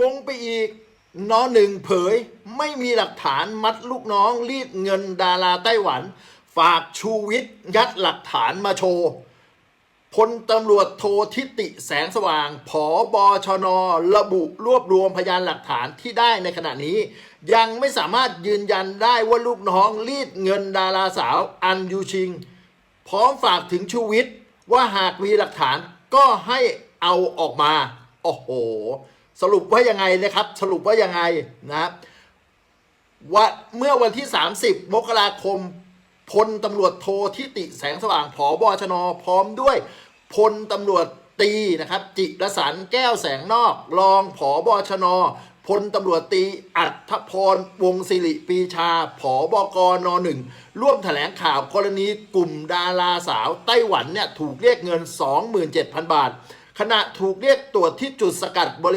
งงไปอีกนอหนึ่งเผยไม่มีหลักฐานมัดลูกน้องรีดเงินดาราไต้หวัน ฝากชูวิทย์ยัดหลักฐานมาโชว์พลตำรวจโททิติแสงสว่าง ผอบอชน ระบุรวบรวมพยานหลักฐานที่ได้ในขณะนี้ ยังไม่สามารถยืนยันได้ว่าลูกน้องรีดเงินดาราสาวอันยูชิง พร้อมฝากถึงชูวิทย์ว่าหากมีหลักฐานก็ให้เอาออกมา โอ้โห สรุปว่ายังไงนะครับ สรุปว่ายังไงนะครับว่าเมื่อวันที่ 30 มกราคมพลตำรวจโททิติแสงสว่างผอบอชนพร้อมด้วยพลตำรวจตีนะครับ จิรสันแก้วแสงนอก รองผอบอชนพลตำรวจตีอัธพรวงศิริปีชาผอบกนหนึ่งร่วมแถลงข่าวกรณีกลุ่มดาราสาวไต้หวันเนี่ยถูกเรียกเงิน 27,000 บาท ขณะถูกเรียกตรวจที่จุดสกัดบริ